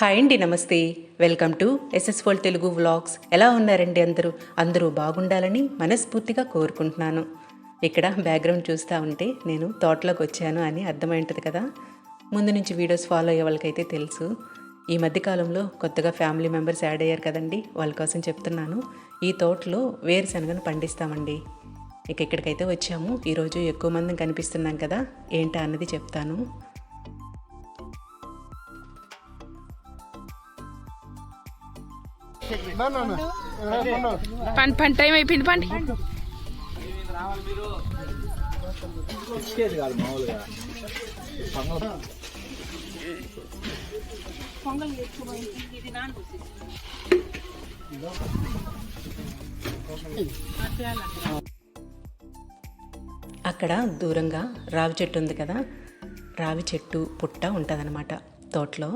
Hi అండి నమస్తే. Welcome to SS world Telugu vlogs. ఎలా ఉన్నారండి అందరూ? అందరూ బాగుండాలని మనస్ఫూర్తిగా కోరుకుంటున్నాను. ఇక్కడ బ్యాక్గ్రౌండ్ చూస్తూ ఉంటే నేను తోటలోకి వచ్చాను అని అర్థమైంటుంది కదా? ముందు నుంచి వీడియోస్ ఫాలో అయ్యే వాళ్ళకైతే తెలుసు. ఈ మధ్యకాలంలో కొత్తగా ఫ్యామిలీ మెంబర్స్ యాడ్ అయ్యారు కదండి వాళ్ళ కోసం చెప్తున్నాను. ఈ తోటలో వేరుశనగను పండిస్తామండి. ఇక ఇక్కడికైతే వచ్చాము. ఈరోజు ఎక్కువ మంది కనిపిస్తున్నాం కదా ఏంటా అన్నది చెప్తాను. పంట పంట టైం అయిపోయింది పండి. అక్కడ దూరంగా రావి చెట్టు ఉంది కదా? రావి చెట్టు పుట్ట ఉంటుందన్నమాట తోటలో.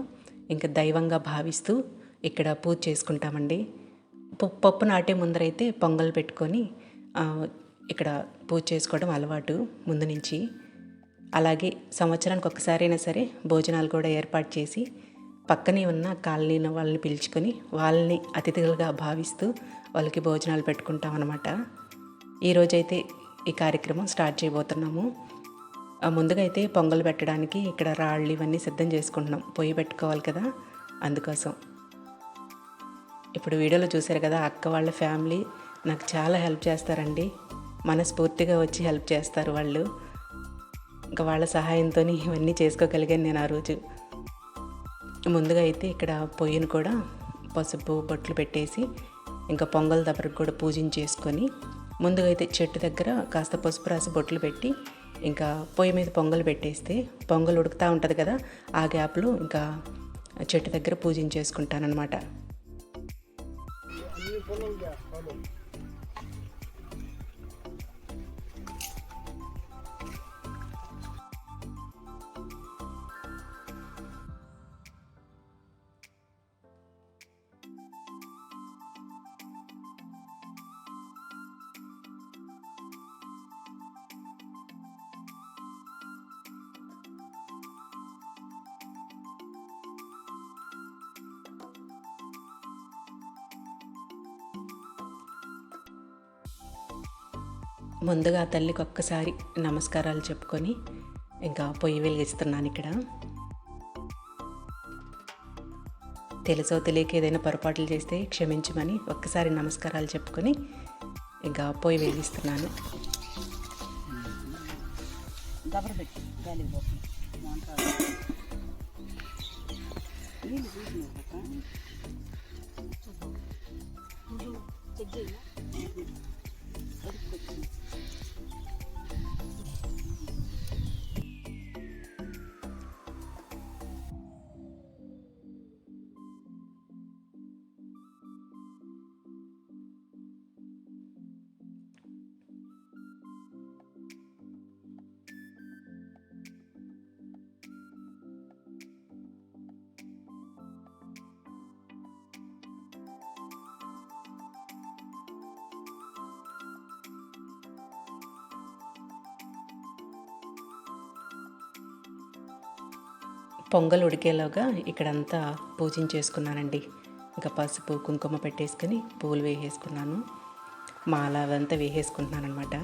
ఇంకా దైవంగా భావిస్తూ ఇక్కడ పూజ చేసుకుంటామండి. పప్పు పప్పు నాటే ముందరైతే పొంగల్ పెట్టుకొని ఇక్కడ పూజ చేసుకోవడం అలవాటు ముందు నుంచి. అలాగే సంవత్సరానికి ఒక్కసారైనా సరే భోజనాలు కూడా ఏర్పాటు చేసి పక్కనే ఉన్న కాలనీ వాళ్ళని పిలుచుకొని వాళ్ళని అతిథులుగా భావిస్తూ వాళ్ళకి భోజనాలు పెట్టుకుంటాం అన్నమాట ఈరోజైతే ఈ కార్యక్రమం స్టార్ట్ చేయబోతున్నాము. ముందుగా అయితే పొంగల్ పెట్టడానికి ఇక్కడ రాళ్ళు ఇవన్నీ సిద్ధం చేసుకుంటున్నాం. పొయ్యి పెట్టుకోవాలి కదా అందుకోసం. ఇప్పుడు వీడియోలో చూశారు కదా అక్క వాళ్ళ ఫ్యామిలీ. నాకు చాలా హెల్ప్ చేస్తారండి. మనస్ఫూర్తిగా వచ్చి హెల్ప్ చేస్తారు వాళ్ళు. ఇంకా వాళ్ళ సహాయంతో ఇవన్నీ చేసుకోగలిగాను నేను ఆ రోజు. ముందుగా అయితే ఇక్కడ పొయ్యిని కూడా పసుపు బొట్లు పెట్టేసి ఇంకా పొంగల్ దగ్గరకు కూడా పూజించేసుకొని ముందుగా అయితే చెట్టు దగ్గర కాస్త పసుపు రాసి బొట్లు పెట్టి ఇంకా పొయ్యి మీద పొంగల్ పెట్టేస్తే పొంగల్ ఉడుకుతూ ఉంటుంది కదా ఆ గ్యాప్లో ఇంకా చెట్టు దగ్గర పూజించేసుకుంటానమాట Belum, ya. ముందుగా తల్లికి ఒక్కసారి నమస్కారాలు చెప్పుకొని ఇంకా పొయ్యి వెలిగిస్తున్నాను ఇక్కడ. తెలుసో తెలియక ఏదైనా పొరపాట్లు చేస్తే క్షమించమని ఒక్కసారి నమస్కారాలు చెప్పుకొని ఇంకా పొయ్యి వెలిగిస్తున్నాను. పొంగల్ ఉడికేలోగా ఇక్కడంతా పూజించేసుకున్నానండి ఇంకా పసుపు కుంకుమ పెట్టేసుకుని పూలు వేసేసుకున్నాను. మాల అవంతా వేసేసుకుంటున్నాను అనమాట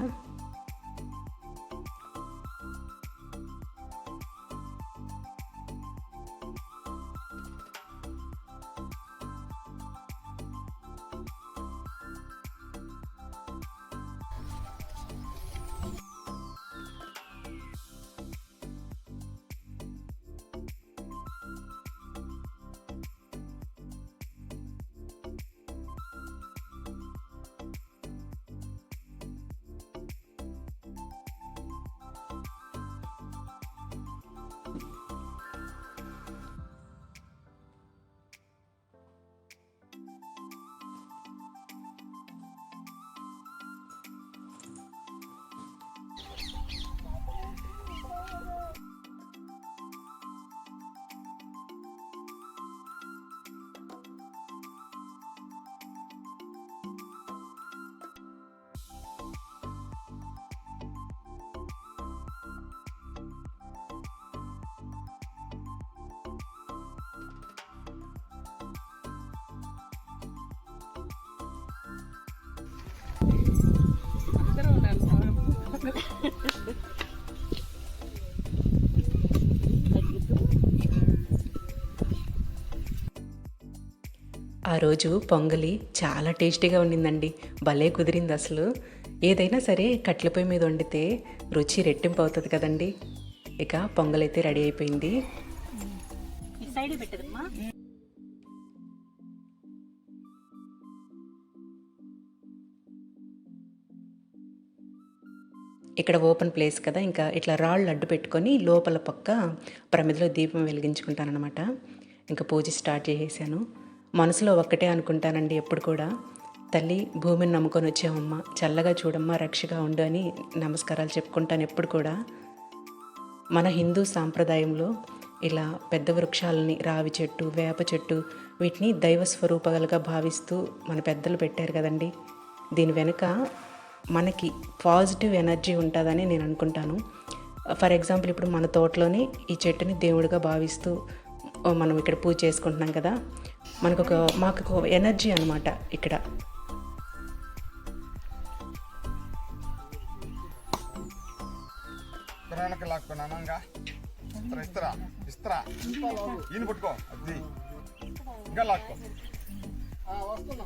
ఆ రోజు పొంగలి చాలా టేస్టీగా ఉండిందండి. భలే కుదిరింది అసలు. ఏదైనా సరే కట్లపొయ్యి మీద వండితే రుచి రెట్టింపు అవుతుంది కదండి. ఇక పొంగలి అయితే రెడీ అయిపోయింది. సైడ్ పెట్టదు. ఇక్కడ ఓపెన్ ప్లేస్ కదా ఇంకా ఇట్లా రాళ్ళు అడ్డు పెట్టుకొని లోపల పక్క ప్రమిదలో దీపం వెలిగించుకుంటానమాట ఇంకా పూజ స్టార్ట్ చేసేసాను. మనసులో ఒక్కటే అనుకుంటానండి ఎప్పుడు కూడా. తల్లి భూమిని నమ్ముకొని వచ్చామమ్మ చల్లగా చూడమ్మా రక్షగా ఉండు అని నమస్కారాలు చెప్పుకుంటాను ఎప్పుడు కూడా. మన హిందూ సాంప్రదాయంలో ఇలా పెద్ద వృక్షాలని రావి చెట్టు వేప చెట్టు వీటిని దైవ స్వరూపాలుగా భావిస్తూ మన పెద్దలు పెట్టారు కదండి. దీని వెనుక మనకి పాజిటివ్ ఎనర్జీ ఉంటుందని నేను అనుకుంటాను. ఫర్ ఎగ్జాంపుల్ ఇప్పుడు మన తోటలోనే ఈ చెట్టుని దేవుడిగా భావిస్తూ మనం ఇక్కడ పూజ చేసుకుంటున్నాం కదా మనకు ఒక మాకు ఒక ఎనర్జీ అనమాట ఇక్కడ ఇంకా ఇస్తరా ఇస్తరా? ఈయన పట్టుకో అది. ఇంకా లాక్కో. వస్తున్నా.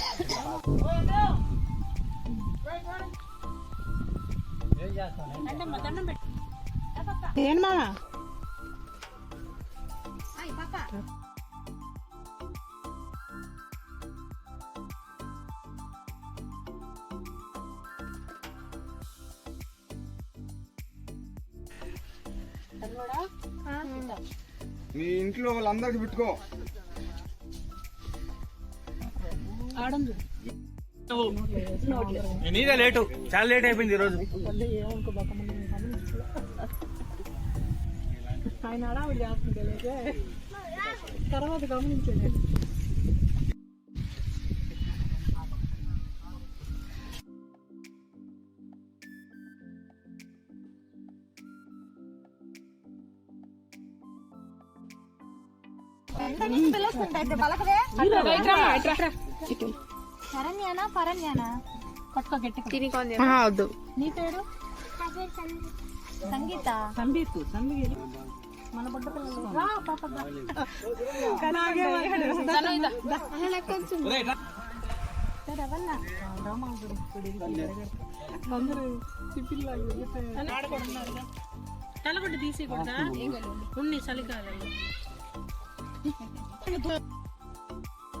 ఏం ఏంటి మామ? మీ ఇంట్లో వాళ్ళందరికి పెట్టుకో. చూడు నీదే లేటు. చాలా లేట్ అయిపోయింది ఈరోజు. ఆయన అడావిడి చేస్తుంటే తర్వాత గమనించండి శరణ్యానా పరణ్యానా పట్టుకో గట్టిగా వద్దు. నీ పేరు? సంగీత. సంబీత్ సంబీత్ మన బుడ్డ పిల్లలు. తలగొడ్డు తీసేయకూడదా? ఉన్ని చలికాలంలో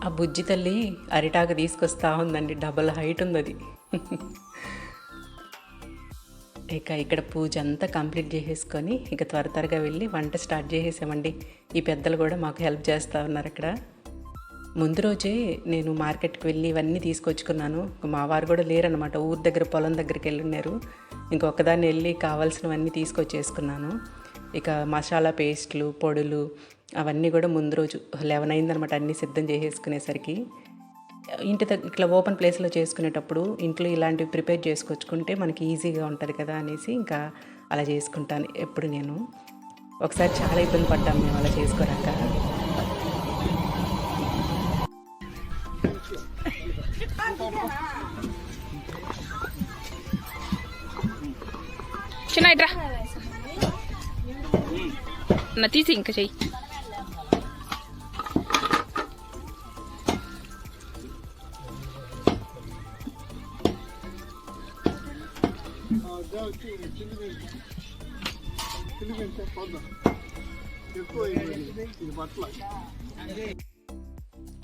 ఆ బుజ్జి తల్లి అరిటాకు తీసుకొస్తా ఉందండి. డబల్ హైట్ ఉంది అది ఇక ఇక్కడ పూజ అంతా కంప్లీట్ చేసేసుకొని ఇక త్వర త్వరగా వెళ్ళి వంట స్టార్ట్ చేసేసామండి. ఈ పెద్దలు కూడా మాకు హెల్ప్ చేస్తూ ఉన్నారు అక్కడ. ముందు రోజే నేను మార్కెట్కి వెళ్ళి ఇవన్నీ తీసుకొచ్చుకున్నాను. మా వారు కూడా లేరనమాట ఊరి దగ్గర పొలం దగ్గరికి వెళ్ళి ఉన్నారు ఇంకొకదాన్ని వెళ్ళి కావాల్సినవన్నీ తీసుకొచ్చేసుకున్నాను. ఇక మసాలా పేస్ట్లు పొడులు అవన్నీ కూడా ముందు రోజు లెవెన్ అయిందనమాట అన్నీ సిద్ధం చేసేసుకునేసరికి. ఇంటి దగ్గర ఇట్లా ఓపెన్ ప్లేస్లో చేసుకునేటప్పుడు ఇంట్లో ఇలాంటివి ప్రిపేర్ చేసుకొచ్చుకుంటే మనకి ఈజీగా ఉంటుంది కదా అనేసి ఇంకా అలా చేసుకుంటాను ఎప్పుడు నేను. ఒకసారి చాలా ఇబ్బంది పడ్డాం మేము అలా చేసుకోరాక. చిన్న ఇట్రా. తీసి ఇంకా చెయ్యి.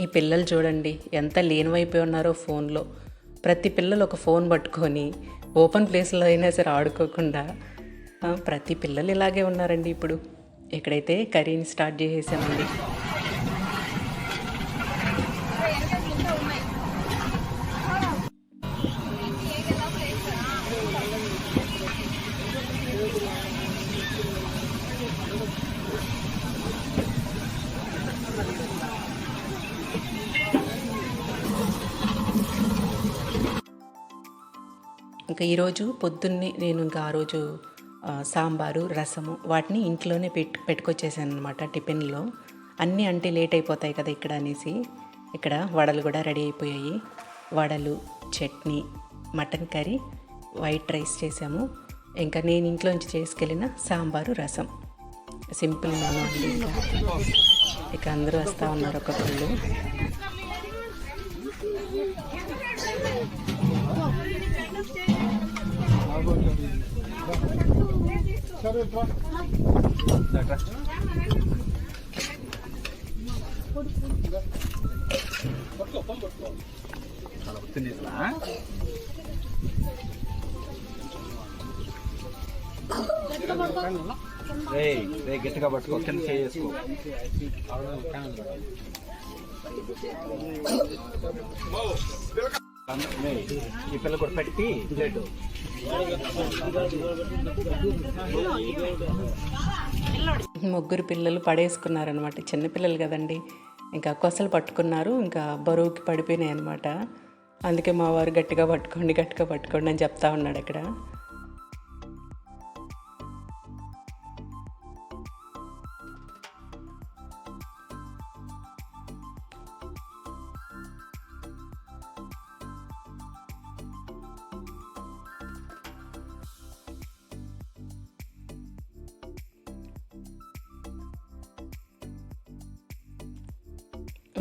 ఈ పిల్లలు చూడండి ఎంత లీనమైపోయి ఉన్నారో ఫోన్లో. ప్రతి పిల్లలు ఒక ఫోన్ పట్టుకొని ఓపెన్ ప్లేస్లో అయినా సరే ఆడుకోకుండా ప్రతి పిల్లలు ఇలాగే ఉన్నారండి ఇప్పుడు. ఇక్కడైతే కర్రీని స్టార్ట్ చేసేసామండి. ఇంకా ఈరోజు పొద్దున్నే నేను ఇంకా ఆ రోజు సాంబారు రసము వాటిని ఇంట్లోనే పెట్టు పెట్టుకొచ్చేసాను అనమాట టిఫిన్లో. అన్నీ అంటే లేట్ అయిపోతాయి కదా ఇక్కడ అనేసి. ఇక్కడ వడలు కూడా రెడీ అయిపోయాయి. వడలు chutney mutton curry white rice చేసాము. ఇంకా నేను ఇంట్లోంచి చేసుకెళ్ళిన సాంబారు రసం. సింపుల్ మెనూ అండి ఇంకా. ఇక అందరూ వస్తూ ఉన్నారు ఒక్కొక్కళ్ళు గట్టిగా పట్టుకో కింద చేసుకో ఈ పిల్ల కూడా పెట్టి ప్లేట్ ముగ్గురు పిల్లలు పడేసుకున్నారనమాట చిన్నపిల్లలు కదండి. ఇంకా కొసలు పట్టుకున్నారు. ఇంకా బరువుకి పడిపోయినాయి అనమాట అందుకే మా వారు గట్టిగా పట్టుకోండి గట్టిగా పట్టుకోండి అని చెప్తా ఉన్నాడు ఇక్కడ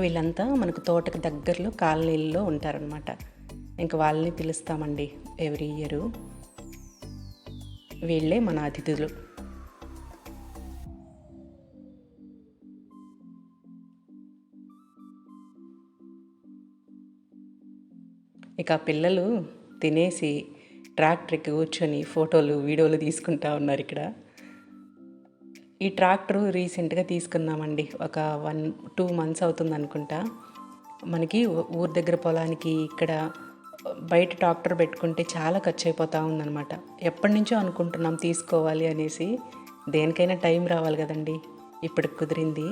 వీళ్ళంతా మనకు తోటకు దగ్గరలో కాలనీల్లో ఉంటారనమాట ఇంకా వాళ్ళని పిలుస్తామండి ఎవ్రీ ఇయర్. వీళ్ళే మన అతిథులు. ఇక పిల్లలు తినేసి ట్రాక్టర్కి కూర్చొని ఫోటోలు వీడియోలు తీసుకుంటా ఉన్నారు ఇక్కడ. ఈ ట్రాక్టర్ రీసెంట్గా తీసుకున్నామండి ఒక వన్ టూ మంత్స్ అవుతుంది అనుకుంటా. మనకి ఊరి దగ్గర పొలానికి ఇక్కడ బయట ట్రాక్టర్ పెట్టుకుంటే చాలా ఖర్చు అయిపోతూ ఉందన్నమాట. ఎప్పటి నుంచో అనుకుంటున్నాం తీసుకోవాలి అనేసి. దేనికైనా టైం రావాలి కదండి. ఇప్పుడు కుదిరింది.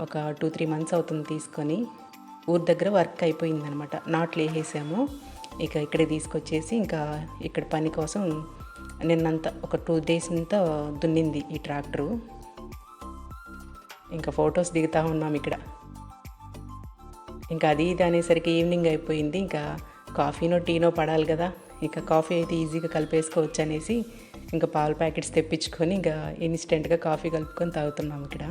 ఒక టూ త్రీ మంత్స్ అవుతుంది తీసుకొని. ఊరి దగ్గర వర్క్ అయిపోయిందనమాట నాట్లు వేసేసాము. ఇక ఇక్కడే తీసుకొచ్చేసి ఇంకా ఇక్కడ పని కోసం నిన్నంతా ఒక టూ డేస్ అంతా దున్నింది ఈ ట్రాక్టరు. ఇంకా ఫొటోస్ దిగుతూ ఉన్నాం ఇక్కడ. ఇంకా అది ఇది అనేసరికి ఈవినింగ్ అయిపోయింది. ఇంకా కాఫీనో టీనో పడాలి కదా. ఇంకా కాఫీ అయితే ఈజీగా కలిపేసుకోవచ్చు అనేసి ఇంకా పాల ప్యాకెట్స్ తెప్పించుకొని ఇంకా ఇన్స్టెంట్గా కాఫీ కలుపుకొని తాగుతున్నాం ఇక్కడ.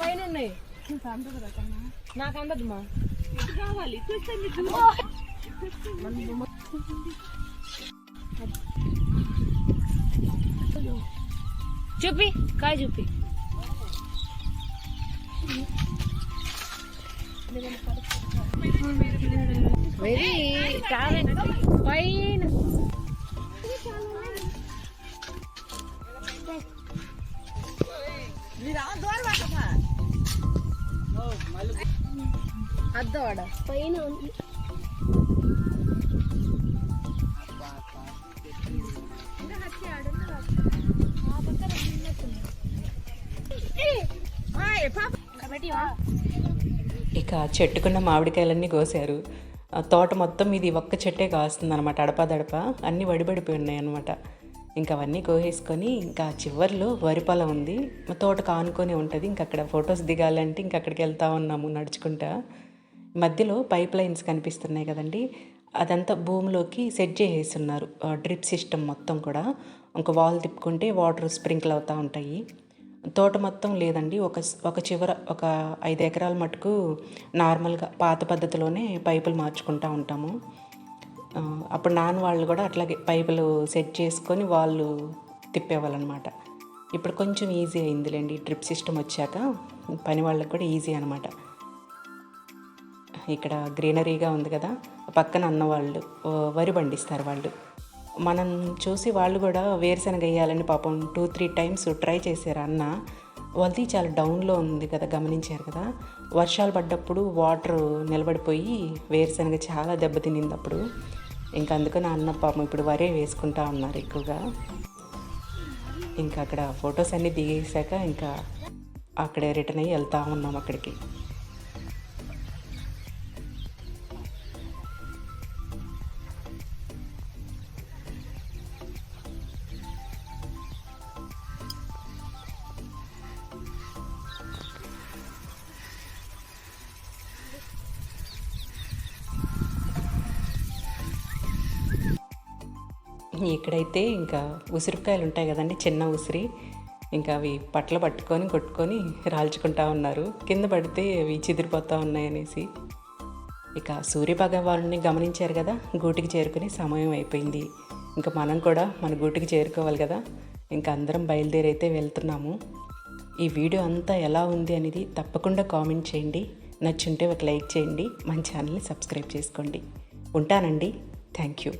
పైన ఉన్నాయి నాకు అందదు మా. కావాలి చూపి కాయ చూపి. వెరీ టాలెంట్ పైన. అద్దవాడ? పైన ఇక చెట్టుకున్న మామిడికాయలన్నీ కోసారు. ఆ తోట మొత్తం ఇది ఒక్క చెట్టే కాస్తుంది అనమాట అడపాదడప అన్నీ వడిపడిపోయి ఉన్నాయి అనమాట ఇంకా అవన్నీ కోసేసుకొని ఇంకా చివర్లో వరి పొలం ఉంది. మా తోటకు ఆనుకొని ఉంటుంది. ఇంకా అక్కడ ఫొటోస్ దిగాలంటే ఇంకా అక్కడికి వెళ్తా ఉన్నాము నడుచుకుంటా. మధ్యలో పైప్ లైన్స్ కనిపిస్తున్నాయి కదండి. అదంతా భూమిలోకి సెట్ చేసేస్తున్నారు. డ్రిప్ సిస్టమ్ మొత్తం కూడా. ఒక వాల్ తిప్పుకుంటే వాటర్ స్ప్రింకిల్ అవుతూ ఉంటాయి. తోట మొత్తం లేదండి. ఒక ఒక చివర ఒక ఐదు ఎకరాల మటుకు నార్మల్గా పాత పద్ధతిలోనే పైపులు మార్చుకుంటూ ఉంటాము. అప్పుడు నాన్న వాళ్ళు కూడా అట్లాగే పైపులు సెట్ చేసుకొని వాళ్ళు తిప్పేవాళ్ళనమాట. ఇప్పుడు కొంచెం ఈజీ అయిందిలేండి. డ్రిప్ సిస్టమ్ వచ్చాక పని వాళ్ళకి కూడా ఈజీ అనమాట. ఇక్కడ గ్రీనరీగా ఉంది కదా పక్కన అన్న వాళ్ళు వరి పండిస్తారు వాళ్ళు. మనం చూసి వాళ్ళు కూడా వేరుశనగ వేయాలని పాపం టూ త్రీ టైమ్స్ ట్రై చేశారు అన్న. వాళ్ళది చాలా డౌన్లో ఉంది కదా గమనించారు కదా. వర్షాలు పడ్డప్పుడు వాటర్ నిలబడిపోయి వేరుశనగ చాలా దెబ్బతినింది అప్పుడు. ఇంకా అందుకని అన్న పాపం ఇప్పుడు వరే వేసుకుంటా ఉన్నారు ఎక్కువగా. ఇంకా అక్కడ ఫొటోస్ అన్నీ దిగేసాక ఇంకా అక్కడే రిటర్న్ అయ్యి వెళ్తూ ఉన్నాం అక్కడికి. అయితే ఇంకా ఉసిరికాయలు ఉంటాయి కదండి చిన్న ఉసిరి. ఇంకా అవి పట్ల పట్టుకొని కొట్టుకొని రాల్చుకుంటా ఉన్నారు. కింద పడితే అవి చిదిరిపోతూ ఉన్నాయనేసి. ఇక సూర్యభగవాన్ని గమనించారు కదా గూటికి చేరుకునే సమయం అయిపోయింది. ఇంకా మనం కూడా మన గూటికి చేరుకోవాలి కదా. ఇంకా అందరం బయలుదేరైతే వెళ్తున్నాము. ఈ వీడియో అంతా ఎలా ఉంది అనేది తప్పకుండా కామెంట్ చేయండి. నచ్చుంటే ఒక లైక్ చేయండి. మన ఛానల్ని సబ్స్క్రైబ్ చేసుకోండి. ఉంటానండి. Thank you.